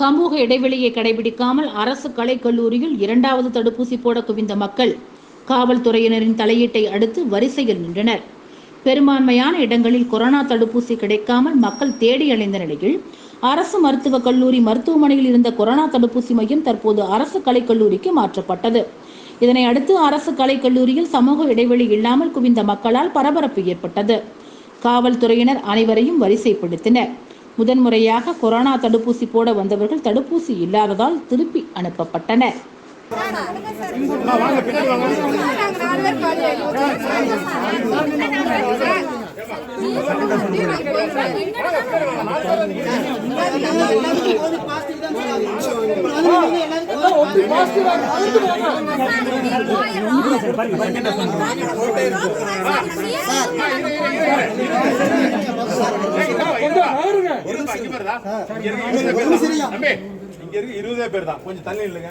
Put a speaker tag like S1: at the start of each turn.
S1: சமூக இடைவெளியை கடைபிடிக்காமல் அரசு கலைக்கல்லூரியில் இரண்டாவது தடுப்பூசி போட குவிந்த மக்கள் காவல்துறையினரின் தலையீட்டை அடுத்து வரிசையில் நின்றனர். பெரும்பான்மையான இடங்களில் கொரோனா தடுப்பூசி கிடைக்காமல் மக்கள் தேடி அலைந்த நிலையில் அரசு மருத்துவக் கல்லூரி மருத்துவமனையில் இருந்த கொரோனா தடுப்பூசி மையம் தற்போது அரசு கலைக்கல்லூரிக்கு மாற்றப்பட்டது. இதனை அடுத்து அரசு கலைக்கல்லூரியில் சமூக இடைவெளி இல்லாமல் குவிந்த மக்களால் பரபரப்பு ஏற்பட்டது. காவல்துறையினர் அனைவரையும் வரிசைப்படுத்தினர். முதன்முறையாக கொரோனா தடுப்பூசி போட வந்தவர்கள் தடுப்பூசி இல்லாததால் திருப்பி அனுப்பப்பட்டனர்.
S2: இருபதே பேர் தான். கொஞ்சம் தள்ளி இல்லைங்க